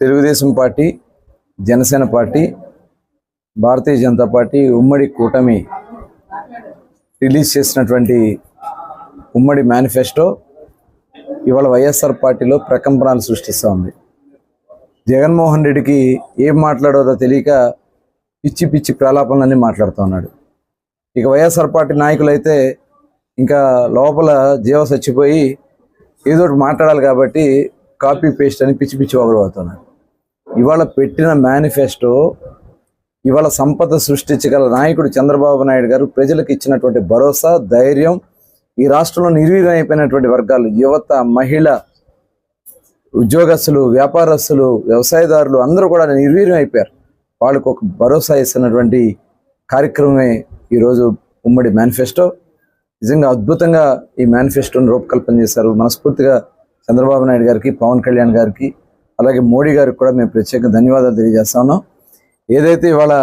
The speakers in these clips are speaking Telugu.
Telugu Desam party Janasena party Bharatiya Janata party ఉమ్మడి కూటమి రిలీజ్ చేసినటువంటి ఉమ్మడి మేనిఫెస్టో ఇవాళ వైఎస్ఆర్ పార్టీలో ప్రకంపనలు సృష్టిస్తూ ఉంది. జగన్మోహన్ రెడ్డికి ఏం మాట్లాడోదో తెలియక పిచ్చి పిచ్చి ప్రలాపనలన్నీ మాట్లాడుతూ ఉన్నాడు. ఇక వైఎస్ఆర్ పార్టీ నాయకులు అయితే ఇంకా లోపల జీవ చచ్చిపోయి ఏదో ఒకటి మాట్లాడాలి కాబట్టి కాపీ పేస్ట్ అని పిచ్చి పిచ్చి అవుతున్నారు ఇవాళ పెట్టిన మేనిఫెస్టో ఇవాళ సంపద సృష్టించగల నాయకుడు చంద్రబాబు నాయుడు గారు ప్రజలకు ఇచ్చినటువంటి భరోసా ధైర్యం ఈ రాష్ట్రంలో నిర్వీర్యం అయిపోయినటువంటి వర్గాలు యువత మహిళ ఉద్యోగస్తులు వ్యాపారస్తులు వ్యవసాయదారులు అందరూ కూడా నిర్వీర్యం అయిపోయారు. వాళ్ళకు ఒక భరోసా ఇస్తున్నటువంటి కార్యక్రమమే ఈరోజు ఉమ్మడి మేనిఫెస్టో. నిజంగా అద్భుతంగా ఈ మేనిఫెస్టోను రూపకల్పన చేశారు. మనస్ఫూర్తిగా చంద్రబాబు నాయుడు గారికి పవన్ కళ్యాణ్ గారికి అలాగే మోడీ గారికి కూడా మేము ప్రత్యేక ధన్యవాదాలు తెలియజేస్తా ఉన్నాం ఏదైతే ఇవాళ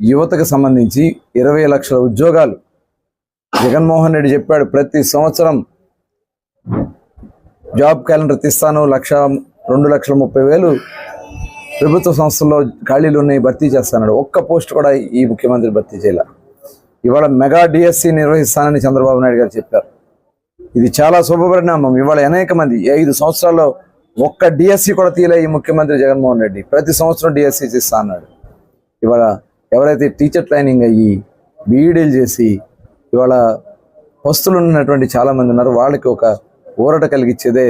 యువతకు సంబంధించి ఇరవై లక్షల ఉద్యోగాలు జగన్మోహన్ రెడ్డి చెప్పాడు ప్రతి సంవత్సరం జాబ్ క్యాలెండర్ తీస్తాను లక్ష రెండు లక్షల ముప్పై వేలు ప్రభుత్వ సంస్థల్లో ఖాళీలు ఉన్నాయి భర్తీ చేస్తాడు ఒక్క పోస్ట్ కూడా ఈ ముఖ్యమంత్రి భర్తీ చేయాల. ఇవాళ మెగా డిఎస్సి నిర్వహిస్తానని చంద్రబాబు నాయుడు గారు చెప్పారు. ఇది చాలా శుభపరిణామం ఇవాళ అనేక మంది ఐదు సంవత్సరాల్లో ఒక్క డిఎస్సి కూడా తీయలే ఈ ముఖ్యమంత్రి జగన్మోహన్ రెడ్డి. ప్రతి సంవత్సరం డిఎస్సి చేస్తా అన్నాడు. ఇవాళ ఎవరైతే టీచర్ ట్రైనింగ్ అయ్యి బీఈడీలు చేసి ఇవాళ వస్తువులు ఉన్నటువంటి చాలామంది ఉన్నారు. వాళ్ళకి ఒక ఊరట కలిగించేదే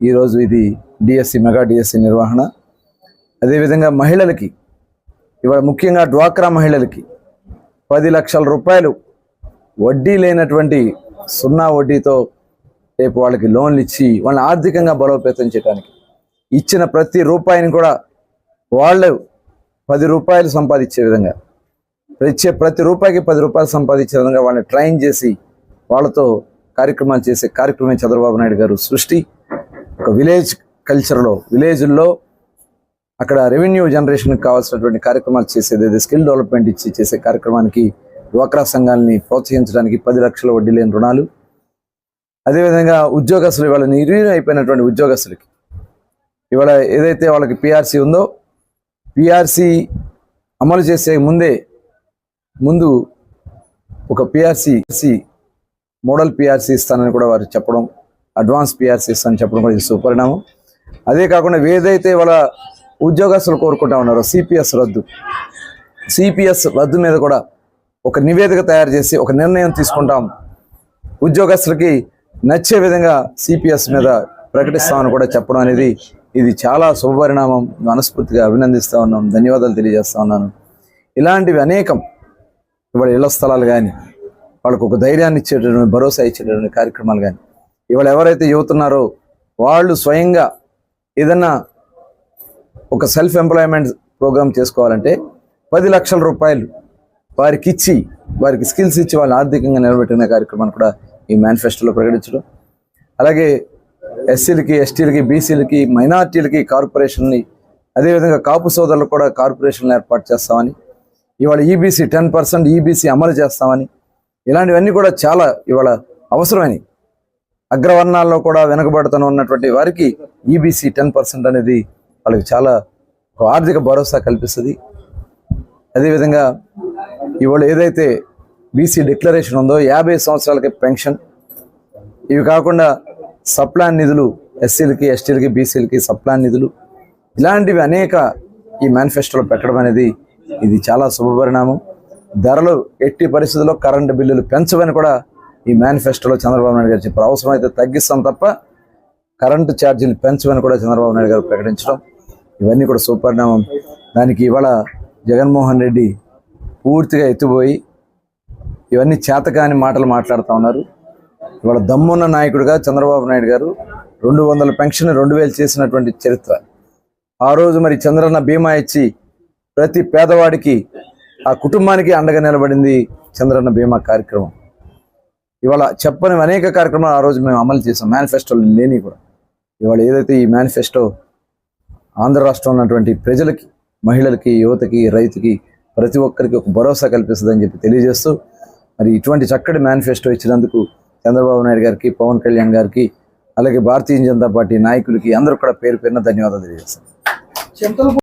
ఈరోజు ఇది డిఎస్సి మెగా డిఎస్సి నిర్వహణ. అదేవిధంగా మహిళలకి ఇవాళ ముఖ్యంగా డ్వాక్రా మహిళలకి పది లక్షల రూపాయలు వడ్డీ లేనటువంటి సున్నా వడ్డీతో రేపు వాళ్ళకి లోన్లు ఇచ్చి వాళ్ళని ఆర్థికంగా బలోపేతం చేయడానికి ఇచ్చిన ప్రతి రూపాయిని కూడా వాళ్ళు పది రూపాయలు సంపాదించే విధంగా ఇచ్చే ప్రతి రూపాయికి పది రూపాయలు సంపాదించే విధంగా వాళ్ళని ట్రైన్ చేసి వాళ్ళతో కార్యక్రమాలు చేసే కార్యక్రమం చంద్రబాబు నాయుడు గారు సృష్టి. ఒక విలేజ్ కల్చర్లో విలేజ్ల్లో అక్కడ రెవెన్యూ జనరేషన్కి కావాల్సినటువంటి కార్యక్రమాలు చేసేది స్కిల్ డెవలప్మెంట్ ఇచ్చి చేసే కార్యక్రమానికి డ్వాక్రా సంఘాలని ప్రోత్సహించడానికి పది లక్షల వడ్డీ లేని రుణాలు అదేవిధంగా ఉద్యోగస్తులు ఇవాళ నిర్వీర్యం అయిపోయినటువంటి ఉద్యోగస్తులకి. ఇవాళ ఏదైతే వాళ్ళకి పిఆర్సీ ఉందో పిఆర్సీ అమలు చేసే ముందే ముందు ఒక పిఆర్సీ మోడల్ పిఆర్సీ ఇస్తానని కూడా వారు చెప్పడం అడ్వాన్స్ పిఆర్సీ ఇస్తానని చెప్పడం కూడా ఇది సుపరిణామం. అదే కాకుండా ఏదైతే వాళ్ళ ఉద్యోగస్తులు కోరుకుంటా ఉన్నారో సిపిఎస్ రద్దు సిపిఎస్ రద్దు మీద కూడా ఒక నివేదిక తయారు చేసి ఒక నిర్ణయం తీసుకుంటాం. ఉద్యోగస్తులకి నచ్చే విధంగా సిపిఎస్ మీద ప్రకటిస్తామని కూడా చెప్పడం అనేది ఇది చాలా శుభపరిణామం. మనస్ఫూర్తిగా అభినందిస్తా ఉన్నాం. ధన్యవాదాలు తెలియజేస్తా ఉన్నాను. ఇలాంటివి అనేకం. ఇవాళ ఇళ్ళ స్థలాలు కానీ వాళ్ళకు ఒక ధైర్యాన్ని ఇచ్చేటటువంటి భరోసా ఇచ్చేటటువంటి కార్యక్రమాలు కానీ ఇవాళ ఎవరైతే యువతున్నారో వాళ్ళు స్వయంగా ఏదన్నా ఒక సెల్ఫ్ ఎంప్లాయ్మెంట్ ప్రోగ్రామ్ చేసుకోవాలంటే పది లక్షల రూపాయలు వారికి ఇచ్చి వారికి స్కిల్స్ ఇచ్చి వాళ్ళని ఆర్థికంగా నిలబెట్టిన కార్యక్రమాన్ని కూడా ఈ మేనిఫెస్టోలో ప్రకటించడం. అలాగే ఎస్సీలకి ఎస్టీలకి బీసీలకి మైనార్టీలకి కార్పొరేషన్ని అదేవిధంగా కాపు సోదరులకు కూడా కార్పొరేషన్లు ఏర్పాటు చేస్తామని ఇవాళ ఈబీసీ టెన్ పర్సెంట్ ఈబీసీ అమలు చేస్తామని ఇలాంటివన్నీ కూడా చాలా ఇవాళ అవసరమని అగ్రవర్ణాల్లో కూడా వెనుకబడుతూ ఉన్నటువంటి వారికి ఈబీసీ టెన్ పర్సెంట్ అనేది వాళ్ళకి చాలా ఆర్థిక భరోసా కల్పిస్తుంది. అదేవిధంగా ఇవాళ ఏదైతే బీసీ డిక్లరేషన్ ఉందో యాభై సంవత్సరాలకి పెన్షన్. ఇవి కాకుండా సప్లాన్ నిధులు ఎస్సీలకి ఎస్టీలకి బీసీలకి సప్లాన్ నిధులు. ఇలాంటివి అనేక ఈ మేనిఫెస్టోలో పెట్టడం అనేది ఇది చాలా శుభపరిణామం ధరలు ఎట్టి పరిస్థితుల్లో కరెంటు బిల్లులు పెంచవని కూడా ఈ మేనిఫెస్టోలో చంద్రబాబు నాయుడు గారు చెప్పారు. అవసరమైతే తగ్గిస్తాం తప్ప కరెంటు ఛార్జీలు పెంచమని కూడా చంద్రబాబు నాయుడు గారు ప్రకటించడం ఇవన్నీ కూడా సుపరిణామం దానికి ఇవాళ జగన్మోహన్ రెడ్డి పూర్తిగా ఎత్తిపోయి ఇవన్నీ చేతకాని మాటలు మాట్లాడుతూ ఉన్నారు. ఇవాళ దమ్మున్న నాయకుడిగా చంద్రబాబు నాయుడు గారు రెండు వందల పెన్షన్ రెండు వేలు చేసినటువంటి చరిత్ర. ఆ రోజు మరి చంద్రన్న బీమా ఇచ్చి ప్రతి పేదవాడికి ఆ కుటుంబానికి అండగా నిలబడింది చంద్రన్న బీమా కార్యక్రమం. ఇవాళ చెప్పని అనేక కార్యక్రమాలు ఆ రోజు మేము అమలు చేసాం మేనిఫెస్టోలు లేని కూడా. ఇవాళ ఏదైతే ఈ మేనిఫెస్టో ఆంధ్ర రాష్ట్రంలో ఉన్నటువంటి ప్రజలకి మహిళలకి యువతకి రైతుకి ప్రతి ఒక్కరికి ఒక భరోసా కల్పిస్తుందని చెప్పి తెలియజేస్తూ మరి ఇటువంటి చక్కటి మేనిఫెస్టో ఇచ్చినందుకు చంద్రబాబు నాయుడు గారికి పవన్ కళ్యాణ్ గారికి అలాగే భారతీయ జనతా పార్టీ నాయకులకి అందరూ కూడా పేరు పేరున ధన్యవాదాలు తెలియజేస్తాను.